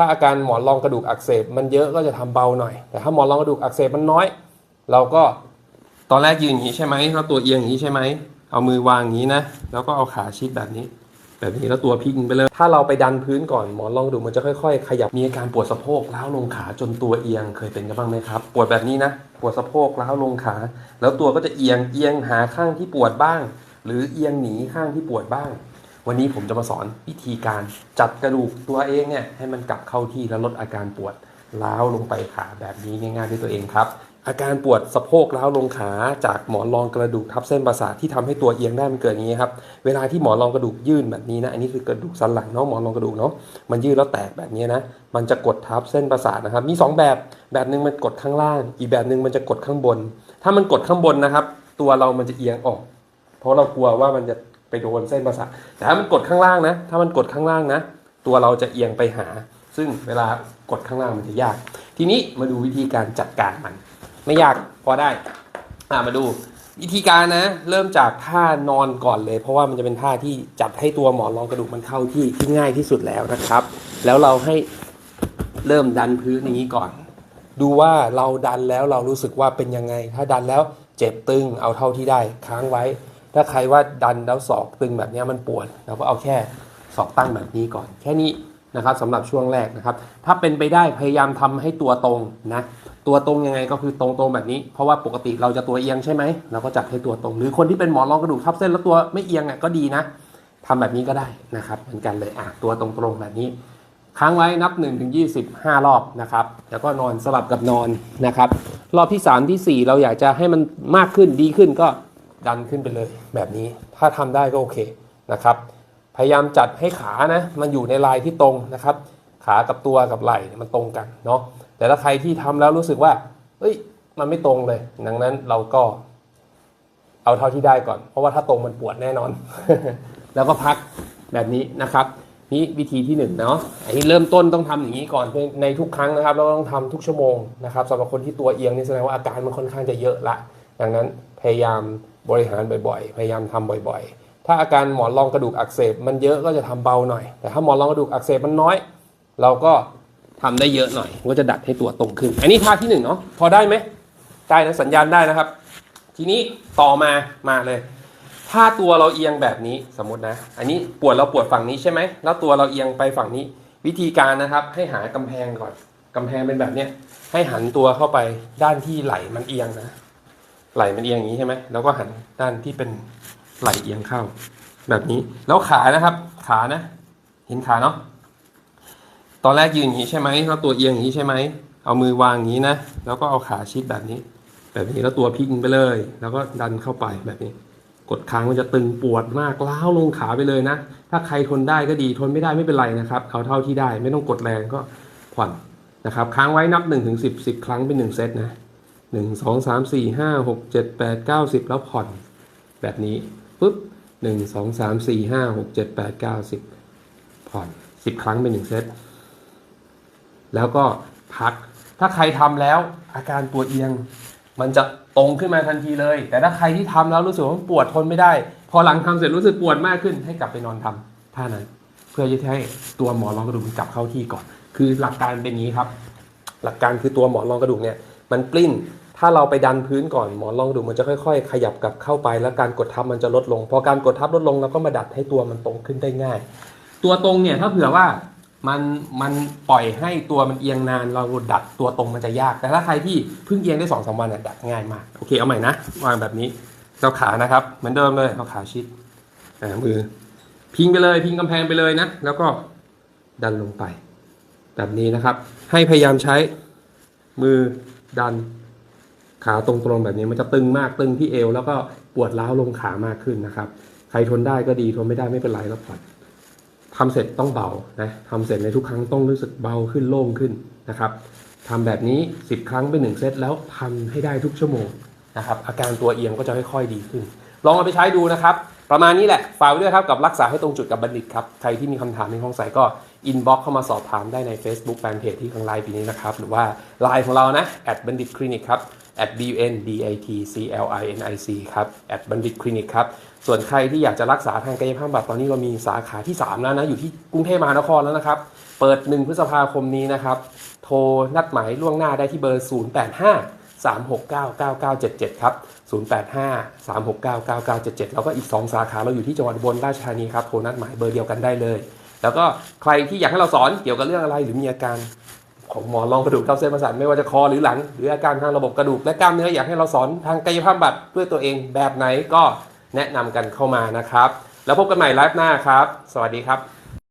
ถ้าอาการหมอนรองกระดูกอักเสบมันเยอะก็จะทำเบาหน่อย แต่ถ้าหมอนรองกระดูกอักเสบมันน้อย เราก็ตอนแรกยืนอย่างนี้ใช่ไหมแล้วตัวเอียงอย่างนี้ใช่ไหมเอามือวางอย่างนี้นะแล้วก็เอาขาชิดแบบนี้ แบบนี้แล้วตัวพลิกไปเลย ถ้าเราไปดันพื้นก่อนหมอนรองกระดูกมันจะค่อยๆ ขยับมีอาการปวดสะโพกล้าวลงขาจนตัวเอียงเคยเป็นกันบ้างไหมครับปวดแบบนี้นะปวดสะโพกล้าวลงขา แล้วตัวก็จะเอียงเอียงหาข้างที่ปวดบ้าง หรือเอียงหนีข้างที่ปวดบ้าง วันนี้ผมจะมาสอนวิธีการจัดกระดูกตัวเองเนี่ยให้มันกลับเข้าที่แล้วลดอาการปวดล้าวลงไปขาแบบนี้ง่ายๆด้วยตัวเองครับ อาการปวดสะโพกล้าวลงขาจากหมอนรองกระดูกทับเส้นประสาทที่ทำให้ตัวเอียงได้มันเกิดอย่างนี้ครับ เวลาที่หมอนรองกระดูกยื่นแบบนี้นะอันนี้คือกระดูกสันหลังเนาะหมอนรองกระดูกเนาะมันยื่นแล้วแตกแบบนี้นะมันจะกดทับเส้นประสาทนะครับ มี 2 แบบแบบหนึ่งมันกดข้างล่าง อีกแบบหนึ่งมันจะกดข้างบน ถ้ามันกดข้างบนนะครับ ตัวเรามันจะเอียงออก เพราะเรากลัวว่ามันจะ ไปโดนเส้นประสาทแต่ถ้ามันกดข้างล่างนะ ถ้ามันกดข้างล่างนะ ตัวเราจะเอียงไปหา ซึ่งเวลากดข้างล่างมันจะยาก ทีนี้มาดูวิธีการจัดการมัน ไม่ยากพอได้อ่ามาดูวิธีการนะ เริ่มจากท่านอนก่อนเลย เพราะว่ามันจะเป็นท่าที่จัดให้ตัวหมอนรองกระดูกมันเข้าที่ที่ง่ายที่สุดแล้วนะครับ แล้วเราให้เริ่มดันพื้นอย่างนี้ก่อน ดูว่าเราดันแล้วเรารู้สึกว่าเป็นยังไง ถ้าดันแล้วเจ็บตึงเอาเท่าที่ได้ค้างไว้ ถ้าใครว่าดันแล้วศอกตึงแบบนี้มันปวดเราก็เอาแค่ศอกตั้งแบบนี้ก่อน แค่นี้นะครับสำหรับช่วงแรกนะครับ ถ้าเป็นไปได้พยายามทำให้ตัวตรงนะตัวตรงยังไงก็คือตรงๆแบบนี้ เพราะว่าปกติเราจะตัวเอียงใช่ไหมเราก็จัดให้ตัวตรง หรือคนที่เป็นหมอนรองกระดูกทับเส้นแล้วตัวไม่เอียงอะก็ดีนะทำแบบนี้ก็ได้นะครับเหมือนกันเลยอะตัวตรงๆแบบนี้ค้างไว้นับ1ถึง25 รอบนะครับ แล้วก็นอนสลับกับนอนนะครับ รอบที่ 3 ทีสี่4 เราอยากจะให้มันมากขึ้นดีขึ้นก็ ดันขึ้นไปเลยแบบนี้ ถ้าทำได้ก็โอเคนะครับ พยายามจัดให้ขานะมันอยู่ในลายที่ตรงนะครับ ขากับตัวกับไหล่เนี่ยมันตรงกันเนาะ แต่ถ้าใครที่ทำแล้วรู้สึกว่า เอ้ย มันไม่ตรงเลย ดังนั้นเราก็ เอาเท่าที่ได้ก่อน เพราะว่าถ้าตรงมันปวดแน่นอน แล้วก็พักแบบนี้นะครับ นี่วิธีที่หนึ่งเนาะ อันนี้เริ่มต้นต้องทำอย่างนี้ก่อนในทุกครั้งนะครับ เราต้องทำทุกชั่วโมงนะครับสำหรับคนที่ตัวเอียงนี่แสดงว่าอาการมันค่อนข้างจะเยอะละ ดังนั้นพยายามบริหารบ่อยๆ พยายามทำบ่อยๆ ถ้าอาการหมอนรองกระดูกอักเสบมันเยอะก็จะทำเบาหน่อย แต่ถ้าหมอนรองกระดูกอักเสบมันน้อย เราก็ทำได้เยอะหน่อยก็จะดัดให้ตัวตรงขึ้น อันนี้ท่าที่หนึ่งเนาะพอได้ไหมได้นะสัญญาณได้นะครับ ทีนี้ต่อมามาเลย ถ้าตัวเราเอียงแบบนี้สมมตินะ อันนี้ปวดเราปวดฝั่งนี้ใช่ไหมแล้วตัวเราเอียงไปฝั่งนี้ วิธีการนะครับให้หากำแพงก่อนกำแพงเป็นแบบเนี้ยให้หันตัวเข้าไปด้านที่ไหล่มันเอียงนะ ไหล่มันเอียงอย่างนี้ใช่ไหมแล้วก็หันด้านที่เป็นไหล่เอียงเข้า แบบนี้แล้วขานะครับ ขานะ เห็นขาเนาะตอนแรกยืนอย่างนี้ใช่ไหมแล้วตัวเอียงอย่างนี้ใช่ไหมเอามือวางอย่างนี้นะแล้วก็เอาขาชิดแบบนี้ แบบนี้แล้วตัวพลิกไปเลย แล้วก็ดันเข้าไปแบบนี้ กดค้างมันจะตึงปวดมากล้าวลงขาไปเลยนะ ถ้าใครทนได้ก็ดีทนไม่ได้ไม่เป็นไรนะครับเอาเท่าที่ได้ ไม่ต้องกดแรงก็ผ่อนนะครับ ค้างไว้นับ1นถึงสิบสิบครั้งเป็น1เซตนะ หนึ่งสองสามสี่ห้าหกเจ็ดแปดเก้าสิบแล้วผ่อน แบบนี้ปุ๊บหนึ่งสองสามสี่ห้าหกเจ็ดแปดเก้าสิบผ่อนสิบครั้งเป็น1เซต แล้วก็พัก ถ้าใครทำแล้วอาการปวเอียง มันจะตรงขึ้นมาทันทีเลย แต่ถ้าใครที่ทำแล้วรู้สึกว่าปวดทนไม่ได้ พอหลังทำเสร็จรู้สึกปวดมากขึ้น ให้กลับไปนอนทำท่านั้น เพื่อจะให้ตัวหมอนรองกระดูกกลับเข้าที่ก่อน คือหลักการเป็นนี้ครับ หลักการคือตัวหมอนรองกระดูกเนี่ยมันปลิ้น ถ้าเราไปดันพื้นก่อนหมอนรองดูมันจะค่อย ๆ ขยับกลับเข้าไป แล้วการกดทับมันจะลดลง พอการกดทับลดลงเราก็มาดัดให้ตัวมันตรงขึ้นได้ง่าย ตัวตรงเนี่ยถ้าเผื่อว่ามันมันปล่อยให้ตัวมันเอียงนานเราดัดตัวตรงมันจะยาก แต่ถ้าใครที่เพิ่งเอียงได้สองสามวันน่ะดัดง่ายมากโอเคเอาใหม่นะวางแบบนี้เราขานะครับ เหมือนเดิมเลยเราขาชิดมือ พิงไปเลยพิงกำแพงไปเลยนะ แล้วก็ดันลงไป แบบนี้นะครับ ให้พยายามใช้มือดัน ขาตรงๆแบบนี้มันจะตึงมากตึงที่เอว แล้วก็ปวดร้าวลงขามากขึ้นนะครับ ใครทนได้ก็ดีทนไม่ได้ไม่เป็นไรแล้วผ่อนทำเสร็จต้องเบานะทำเสร็จในทุกครั้งต้องรู้สึกเบาขึ้นโล่งขึ้นนะครับทำแบบนี้ 10 ครั้งเป็นหนึ่งเซตแล้วทำให้ได้ทุกชั่วโมงนะครับอาการตัวเอียงก็จะค่อยๆดีขึ้น ลองเอาไปใช้ดูนะครับ ประมาณนี้แหละฝากไว้ด้วยครับกับรักษาให้ตรงจุดกับบัณฑิตครับ ใครที่มีคำถามในห้องใส่ก็อินบ็อกเข้ามาสอบถามได้ใน Facebook Fanpage ที่ข้างไลน์ปีนี้นะครับ หรือว่าไลน์ของเรานะ at bandit clinic ครับ at b u n d a t c l i n i c ครับ at bandit clinic ครับ ส่วนใครที่อยากจะรักษาทางกายภาพบำบัดตอนนี้เรามีสาขาที่ 3 แล้วนะ อยู่ที่กรุงเทพมหานครแล้วนะครับ เปิด 1 พฤษภาคมนี้นะครับ โทรนัดหมายล่วงหน้าได้ที่เบอร์ 085 369 9977 ครับ 085 369 9977 แล้วก็อีก 2 สาขาเราอยู่ที่จังหวัดบลราชธานีครับ โทรนัดหมายเบอร์เดียวกันได้เลย แล้วก็ใครที่อยากให้เราสอนเกี่ยวกับเรื่องอะไรหรือมีอาการ ของหมอรองกระดูกทับเส้นประสาทไม่ว่าจะคอหรือหลัง หรืออาการทางระบบกระดูกและกล้ามเนื้ออยากให้เราสอนทางกายภาพบัตรดด้วยตัวเองแบบไหนก็แนะนำกันเข้ามานะครับ แล้วพบกันใหม่ไลฟ์หน้าครับ สวัสดีครับ